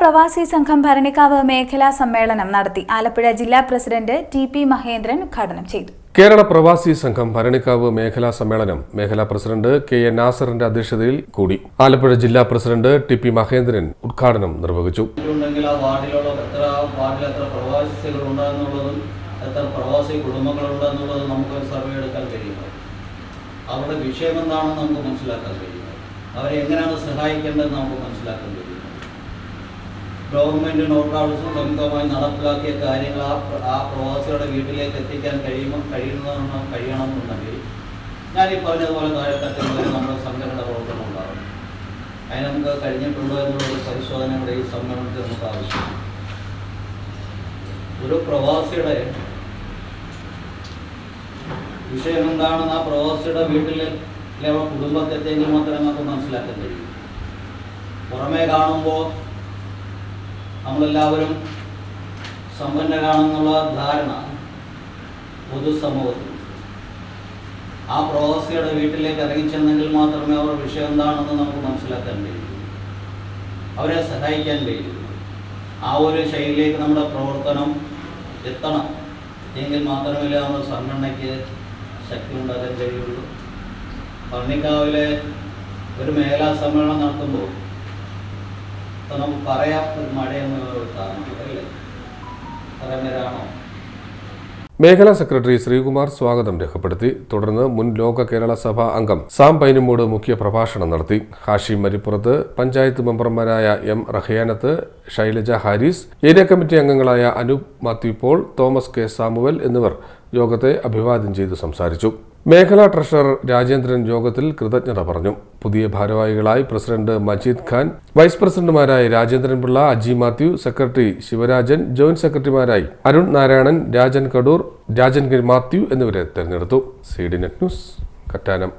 പ്രവാസി സംഘം ഭരണിക്കാവ് മേഖലാ സമ്മേളനം നടത്തി. ആലപ്പുഴ ജില്ലാ പ്രസിഡന്റ് ടി പി മഹേന്ദ്രൻ ഉദ്ഘാടനം ചെയ്തു. കേരള പ്രവാസി സംഘം ഭരണിക്കാവ് മേഖലാ സമ്മേളനം മേഖലാ പ്രസിഡന്റ് കെ എ നാസറിന്റെ അധ്യക്ഷതയിൽ കൂടി. ആലപ്പുഴ ജില്ലാ പ്രസിഡന്റ് ടി പി മഹേന്ദ്രൻ ഉദ്ഘാടനം നിർവഹിച്ചു. അവരുടെ വിഷയം എന്താണെന്ന് നമുക്ക് മനസ്സിലാക്കാൻ കഴിയുന്നത്. അവരെ എങ്ങനെയാണ് സഹായിക്കേണ്ടതെന്ന് നമുക്ക് മനസ്സിലാക്കാൻ കഴിയുന്നത്. ഗവൺമെന്റ് നോർക്കാൾസും സംയുക്തമായി നടപ്പിലാക്കിയ കാര്യങ്ങൾ ആ ആ പ്രവാസികളുടെ വീട്ടിലേക്ക് എത്തിക്കാൻ കഴിയുമോ കഴിയുന്നതെന്ന് കഴിയണമെന്നുണ്ടെങ്കിൽ ഞാൻ ഈ പറഞ്ഞതുപോലെ താഴെത്തട്ടുകളിൽ നമ്മുടെ സംഘടന പ്രവർത്തനം ഉണ്ടാകും. അതിന് നമുക്ക് കഴിഞ്ഞിട്ടുണ്ടോ എന്നുള്ള ഒരു പരിശോധനയുടെ ഈ സമ്മേളനത്തിൽ നമുക്ക് ആവശ്യമാണ്. ഒരു പ്രവാസിയുടെ വിഷയം എന്താണെന്ന് ആ പ്രവാസിയുടെ വീട്ടിലെ കുടുംബത്തെ കുടുംബത്തെത്തെങ്കിൽ മാത്രമേ നമുക്ക് മനസ്സിലാക്കാൻ കഴിയൂ. പുറമേ കാണുമ്പോൾ നമ്മളെല്ലാവരും സമ്പന്നരാണെന്നുള്ള ധാരണ പൊതുസമൂഹത്തിൽ. ആ പ്രവാസിയുടെ വീട്ടിലേക്ക് ഇറങ്ങിച്ചെന്നെങ്കിൽ മാത്രമേ അവർ വിഷയം എന്താണെന്ന് നമുക്ക് മനസ്സിലാക്കാൻ കഴിയൂ. അവരെ സഹായിക്കാൻ കഴിയൂ. ആ ഒരു ശൈലിയിലേക്ക് നമ്മുടെ പ്രവർത്തനം എത്തണം. എങ്കിൽ മാത്രമല്ല നമ്മുടെ സംഘടനയ്ക്ക് ശക്തി ഉണ്ടാക്കാൻ കഴിയുള്ളൂ. പർണിക്കാവിലെ ഒരു മേഖലാ സമ്മേളനം നടത്തുമ്പോൾ ഇപ്പം നമുക്ക് പറയാം ഒരു മഴയെന്ന് കാരണം അല്ലേ? പറയാൻ വരാണോ മേഖലാ സെക്രട്ടറി ശ്രീകുമാർ സ്വാഗതം രേഖപ്പെടുത്തി. തുടർന്ന് മുൻ ലോക കേരള സഭാ അംഗം സാം പൈനുമോട് മുഖ്യ പ്രഭാഷണം നടത്തി. ഹാഷിം മരിപ്പുറത്ത് പഞ്ചായത്ത് മെമ്പർമാരായ M Raihanath Shailaja Haris area committee അംഗങ്ങളായ Anoop Mathew Paul Thomas K Samuel എന്നിവർ യോഗത്തെ അഭിവാദ്യം ചെയ്തു സംസാരിച്ചു. മേഖലാ ട്രഷറർ രാജേന്ദ്രൻ യോഗത്തിൽ കൃതജ്ഞത പറഞ്ഞു. പുതിയ ഭാരവാഹികളായി പ്രസിഡന്റ് മജീദ് ഖാൻ വൈസ് പ്രസിഡന്റുമാരായി രാജേന്ദ്രൻ പിള്ള അജി മാത്യു സെക്രട്ടറി ശിവരാജൻ ജോയിന്റ് സെക്രട്ടറിമാരായി അരുൺ നാരായണൻ രാജൻ കടൂർ രാജൻ മാത്യു എന്നിവരെ തെരഞ്ഞെടുത്തു. C D net news Kattanam.